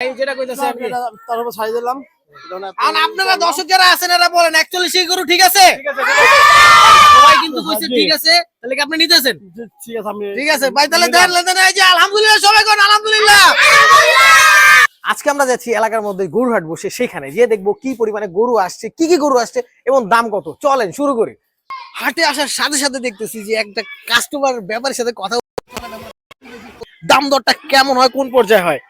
এই যেটা কইতাছে আপনি। তার ছাড়ি দিলাম। আর আপনারা দর্শক যারা আছেন এরা বলেন অ্যাকচুয়ালি সেই গরু ঠিক আছে? সবাই কিন্তু কইছে ঠিক আছে তাহলে কি আপনি নিতেছেন? ঠিক আছে আমি ঠিক আছে ভাই তাহলে দেন লেনদেন এই যে আলহামদুলিল্লাহ সবাই কোন আলহামদুলিল্লাহ। আজকে আমরা যাচ্ছি এলাকার মধ্যে গরুহাট বসে সেখানে যে দেখব কি পরিমাণে গরু আসছে কি কি গরু আসছে এবং দাম কত। চলেন শুরু করি। হাটে আসার সাথে সাথে দেখতেছি যে একটা কাস্টমার ব্যাপারের সাথে কথা বলতে- দাম দরটা কেমন হয় কোন পর্যায়ে হয়?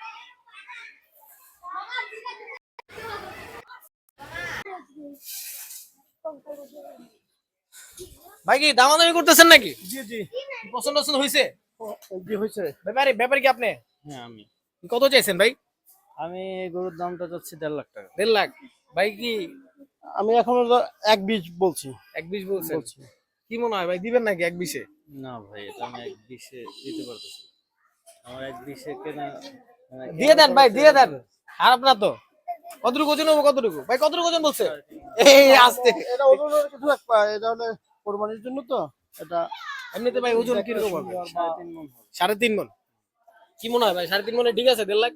ভাই কি দামাদামি করতেছেন নাকি? জি জি। পছন্দ পছন্দ হয়েছে জি হয়েছে ব্যাপারে ব্যাপারে কি আপনি? হ্যাঁ আমি। কত চাইছেন ভাই? আমি গরুর দামটা যাচ্ছি দেড় লাখ টাকা। দেড় লাখ। ভাই কি আমি এখন এক বীজ বলছি। এক বিশ বলছেন? বলছি। কি মনে হয় ভাই দিবেন নাকি এক বিশে? না ভাই এটা আমি এক বিশে দিতে পারতেছি আমার এক বিশে কেনা মানে দিয়ে দেন ভাই দিয়ে দেন। আর আপনার তো। কতটুকু ওজন হব কতটুকু? ভাই কতটুকু ওজন বলছে? এই আসতে। এটা ওজন কিছু এক পা- এটা হলে কোরবানির জন্য তো এটা এমনিতে ভাই ওজন তিন মণ হবে। সাড়ে তিন মন? কি মনে হয় ভাই? সাড়ে তিন মনে ঠিক আছে দেড় লাখ?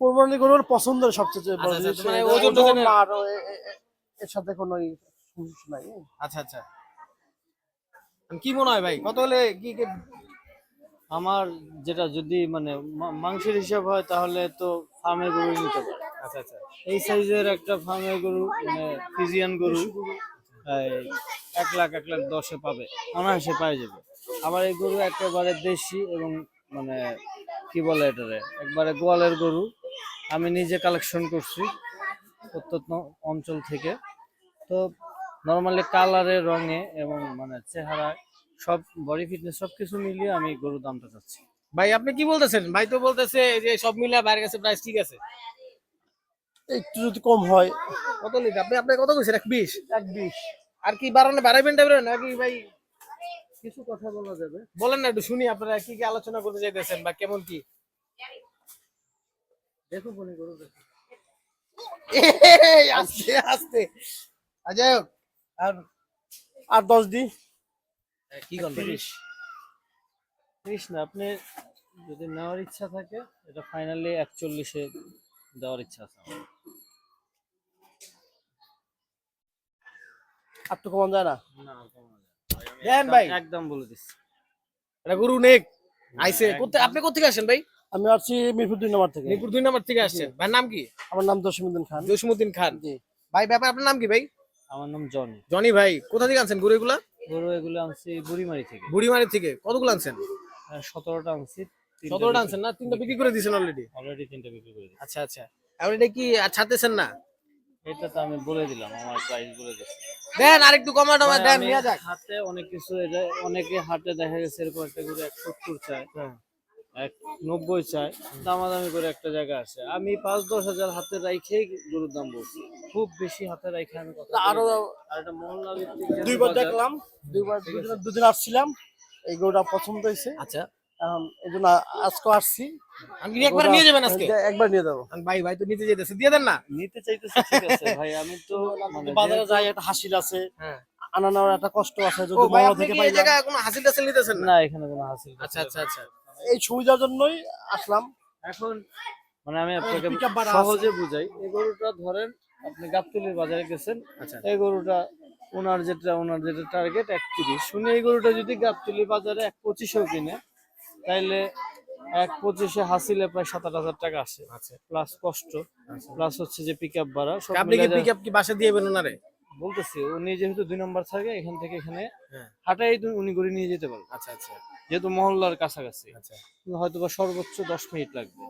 কোরবানি গরুর পছন্দের সবচেয়ে বড় আচ্ছা, জিনিস মানে ওজন আর এর সাথে কোনো সমস্যা নাই। আচ্ছা আচ্ছা। কি মনে হয় ভাই? কত হলে কি কি- আমার যেটা যদি মানে মাংসের হিসাব হয় তাহলে তো ফার্মের গরু নিতে পারে। আচ্ছা আচ্ছা। এই সাইজের একটা ফার্মের গরু মানে ফিজিয়ান গরু এক লাখ এক লাখ দশে পাবে। অনায়াসে পাই যাবে। আবার এই গরু একেবারে দেশি এবং মানে কি বলে এটারে? একবারে গোয়ালের গরু। আমি নিজে কালেকশন করছি প্রত্যন্ত অঞ্চল থেকে। তো নর্মালি কালারে রঙে এবং মানে চেহারায় সব বডি ফিটনেস সব কিছু মিলিয়ে আমি গরুর দামটা চাচ্ছি। ভাই আপনি কি বলতেছেন? ভাই তো বলতেছে যে সব মিলে বাইরের কাছে প্রাইস ঠিক আছে। একটু যদি কম হয়। কত লিটার আপনি আপনি কত কইছেন? এক বিশ? এক বিশ। আর কি বাড়ানো বাড়াইবেন টাইবেন নাকি ভাই কিছু কথা বলা যাবে? বলেন না একটু শুনি আপনারা কি কি আলোচনা করতে চাইতেছেন বা কেমন কি? দেখো দেখো এই, আস্তে আস্তে। আর যাই আর আর দশ দিই কি করবেন তিরিশ না আপনি যদি নেওয়ার ইচ্ছা থাকে এটা ফাইনালি একচল্লিশে দেওয়ার ইচ্ছা আছে। আর তো কমান যায় না। ভাই, দেন ভাই। একদম বলে দিচ্ছি। এটা গরু নেক। আইছে কোথায় আপনি কোথেকে আসেন ভাই? আমি আসছি মিরপুর দুই নম্বর থেকে। মিরপুর দুই নম্বর থেকে আসছেন। ভাইয়ের নাম কি? আমার নাম জসিমুদ্দিন খান। জসিমুদ্দিন খান। জি। ভাই ব্যাপার আপনার নাম কি ভাই? আমার নাম জনি। জনি ভাই কোথা থেকে আনছেন গরু এগুলা? গরু এগুলো আনছি বুড়িমারি থেকে। বুড়িমারি থেকে। কতগুলো আনছেন? সতেরোটা আনছি সতেরোটা আনছেন না? তিনটা বিক্রি করে দিয়েছেন অলরেডি অলরেডি তিনটা বিক্রি করে দিচ্ছি। আচ্ছা আচ্ছা। এখন এটা কি আর ছাড়তেছেন না? এটা তো আমি বলে দিলাম আমার প্রাইস বলে দিচ্ছি দেন আর একটু কমা টমা দেন নিয়ে যাক। হাতে অনেক কিছু এটা অনেকে হাটে দেখা গেছে এরকম একটা গরু এক সত্তর চায় হ্যাঁ। এক নব্বই চায় দামাদামি করে একটা জায়গা আছে। আমি পাঁচ দশ হাজার হাতে রাইখেই গরুর দাম বলছি। খুব বেশি হাতে রাইখে আমি কথা আরও আর এটা মহল্লা ভিত্তিক দুইবার দেখলাম দুইবার দুদিন আসছিলাম। এই গরুটা পছন্দ হয়েছে। আচ্ছা। এই জন্য আজকে আসছি। একবার নিয়ে যাবেন আজকে? একবার নিয়ে যাব। ভাই ভাই তো নিতে যেতেছে দিয়ে দেন না। নিতে চাইতেছি ঠিক আছে ভাই আমি তো মানে বাজারে যাই একটা হাসিল আছে। হ্যাঁ। আনা নেওয়ার একটা কষ্ট আছে যদি ভাই মহল আপনি থেকে কি এই জায়গায় কোনো হাসিল টাসিল নিতেছেন না? এখানে কোনো হাসিল আচ্ছা আচ্ছা আচ্ছা। এই সুবিধার জন্যই আসলাম। এখন মানে আমি আপনাকে। সহজে বুঝাই এই গরুটা ধরেন আপনি গাবতলির বাজারে গেছেন আচ্ছা। এই গরুটা ওনার যেটা ওনার যেটা টার্গেট একত্রিশ। শুনে এই গরুটা যদি গাবতলি বাজারে এক পঁচিশেও কিনে তাইলে এক পঁচিশে হাসিলে প্রায় সাত আট হাজার টাকা আসে। আচ্ছা। প্লাস কষ্ট প্লাস হচ্ছে যে পিক আপ ভাড়া আপনি কি পিক আপ কি বাসা দিয়ে ওনারে বলতেছি উনি যেহেতু দুই নম্বর থাকে এখান থেকে এখানে হ্যাঁ। হাটাই উনি গড়ি নিয়ে যেতে পারবে। আচ্ছা আচ্ছা। যেহেতু মহল্লার কাছাকাছি। আচ্ছা। হয়তো বা সর্বোচ্চ দশ মিনিট লাগবে।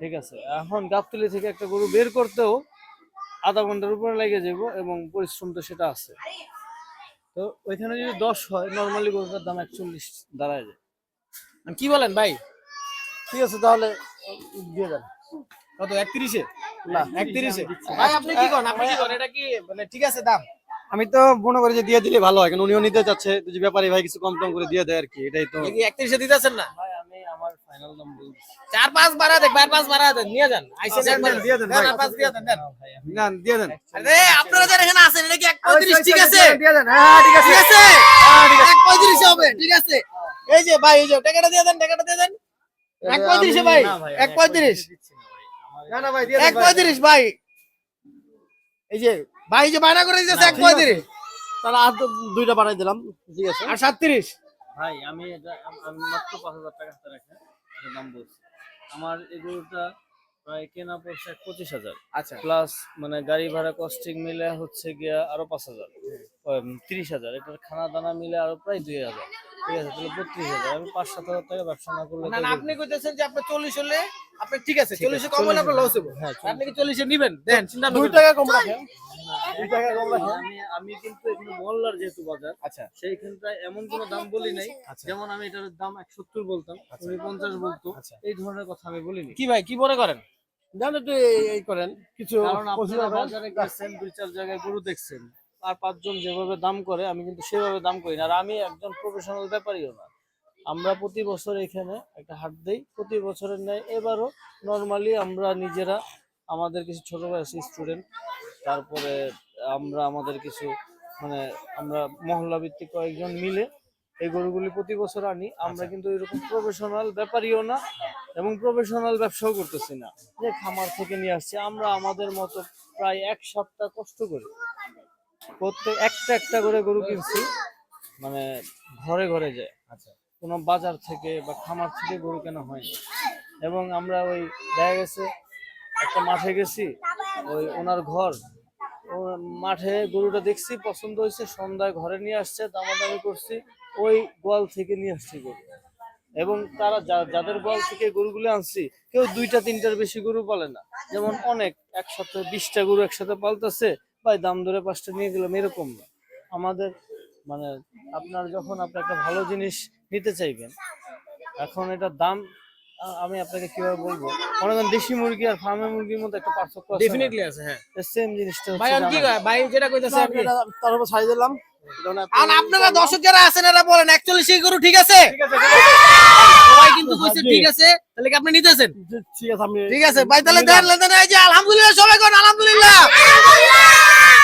ঠিক আছে? এখন গাবতলি থেকে একটা গরু বের করতেও আধা ঘণ্টার উপরে লেগে যাব এবং পরিশ্রম তো সেটা আছে। তো ওইখানে যদি দশ হয় নর্মালি গরুটার দাম একচল্লিশ দাঁড়ায় যায়। কি বলেন ভাই? ঠিক আছে তাহলে দিয়ে দেন। কত একত্রিশে? না একত্রিশে। ভাই আপনি কি করেন? আপনি কি করেন? এটা কি মানে ঠিক আছে দাম? আমি তো মনে করি যে দিয়ে দিলে ভালো হয় কারণ উনিও নিতে চাচ্ছে। যে ব্যাপারী ভাই কিছু কম টম করে দিয়ে দেয় আর কি এটাই তো। একত্রিশে দিতেছেন না? চার পাঁচ দেন চার পাঁচ বাড়া দেন নিয়ে যান। আইসে দেন, দেন, দিয়ে দেন, চার পাঁচ দিয়ে দেন দেন। না দিয়ে দেন। আরে আপনারা যারা এখানে আছেন এটা কি ঠিক আছে? দিয়ে দেন হ্যাঁ ঠিক আছে। ঠিক আছে? এক পঁয়ত্রিশ হবে ঠিক আছে? এই যে ভাই এই যে টাকাটা দিয়ে দেন টাকাটা দিয়ে দেন। এক পঁয়ত্রিশে ভাই না ভাই, আমি এক পঁয়ত্রিশ। দিচ্ছি না। না ভাই দিয়ে এক পঁয়ত্রিশ ভাই। এই যে ভাই এই যে বায়না করে দিতেছে এক পঁয়ত্রিশ। তাহলে আর দুইটা বাড়াই দিলাম ঠিক আছে। আর সাতত্রিশ। ভাই আমি আমি মাত্র পাঁচ হাজার টাকা হাতে রেখে। এটা দাম বলছি। আমার এই গরুটা প্রায় কেনা পড়ছে পঁচিশ হাজার। আচ্ছা। প্লাস মানে গাড়ি ভাড়া কস্টিং মিলে হচ্ছে গিয়া আরও পাঁচ হাজার। তিরিশ হাজার। এটার খানা দানা মিলে আরও প্রায় দুই হাজার। ঠিক আছে তাহলে বত্রিশ হাজার। আমি পাঁচ সাত হাজার টাকা ব্যবসা না করলে না তো না, এই আপনি কইতেছেন যে আপনার চল্লিশ হলে আপনি ঠিক আছে চল্লিশে কম হলে আপনার লস হবে হ্যাঁ, আপনি কি চল্লিশে নিবেন? দেন চিন্তা দুই টাকা কম রাখেন। দুই টাকা কম রাখেন। আমি আমি কিন্তু এখানে মহল্লার যেহেতু বাজার আচ্ছা। সেইখানটায় এমন কোনো দাম বলি নাই। আচ্ছা। যেমন আমি এটার দাম এক সত্তর বলতাম উনি পঞ্চাশ বলতো আচ্ছা। এই ধরনের কথা আমি বলিনি। কি ভাই কি মনে করেন? জান একটু এই- করেন কিছু কারণ আপনারা বাজারে গেছেন দুই চার জায়গায় গরু দেখছেন। আর পাঁচজন যেভাবে দাম করে আমি কিন্তু সেভাবে দাম করি না। আর আমি একজন প্রফেশনাল ব্যাপারীও না। আমরা প্রতি বছর এখানে একটা হাট দিই। প্রতি বছরের ন্যায় এবারও নর্মালি আমরা নিজেরা আমাদের কিছু ছোট বয়সী স্টুডেন্ট তারপরে আমরা আমাদের কিছু মানে আমরা মহল্লা ভিত্তিক কয়েকজন মিলে এই গরুগুলি প্রতি বছর আনি। আমরা কিন্তু এরকম প্রফেশনাল ব্যাপারীও না এবং প্রফেশনাল ব্যবসাও করতেছি না। যে খামার থেকে নিয়ে আসছি আমরা আমাদের মতো প্রায় এক সপ্তাহ কষ্ট করি। প্রত্যেক একটা একটা করে গরু কিনছি। মানে ঘরে ঘরে যায়। আচ্ছা। কোনো বাজার থেকে বা খামার থেকে গরু কেনা হয়নি। এবং আমরা ওই দেখা গেছে একটা মাঠে গেছি ওই ওনার ঘর। ও মাঠে গরুটা দেখছি পছন্দ হয়েছে সন্ধ্যায় ঘরে নিয়ে আসছে দামাদামি করছি ওই গোয়াল থেকে নিয়ে আসছি গরু। এবং তারা যা- যাদের গোয়াল থেকে গরুগুলো আনছি কেউ দুইটা তিনটার বেশি গরু পালে না। যেমন অনেক একসাথে বিশটা গরু একসাথে পালতেছে ভাই দাম ধরে পাঁচটা নিয়ে গেলাম এরকম না। আমাদের মানে আপনার যখন আপনি একটা ভালো জিনিস নিতে চাইবেন এখন এটার দাম আমি আপনাকে কীভাবে বলব? মনে করেন দেশি মুরগি আর ফার্মের মুরগির মধ্যে একটা পার্থক্য আছে ডেফিনেটলি আছে হ্যাঁ। সেম জিনিসটা ভাই আমি কি ভাই যেটা কইতেছে আপনি তার উপর ছাড়িয়ে দিলাম। আর আপনারা দর্শক যারা আছেন এরা বলেন একচল্লিশ গরু ঠিক আছে? সবাই কিন্তু কইছে ঠিক আছে তাহলে কি আপনি নিতেছেন? ঠিক আছে আমি ঠিক আছে ভাই তাহলে দেন দেন এই যে আলহামদুলিল্লাহ সবাই কোন আলহামদুলিল্লাহ।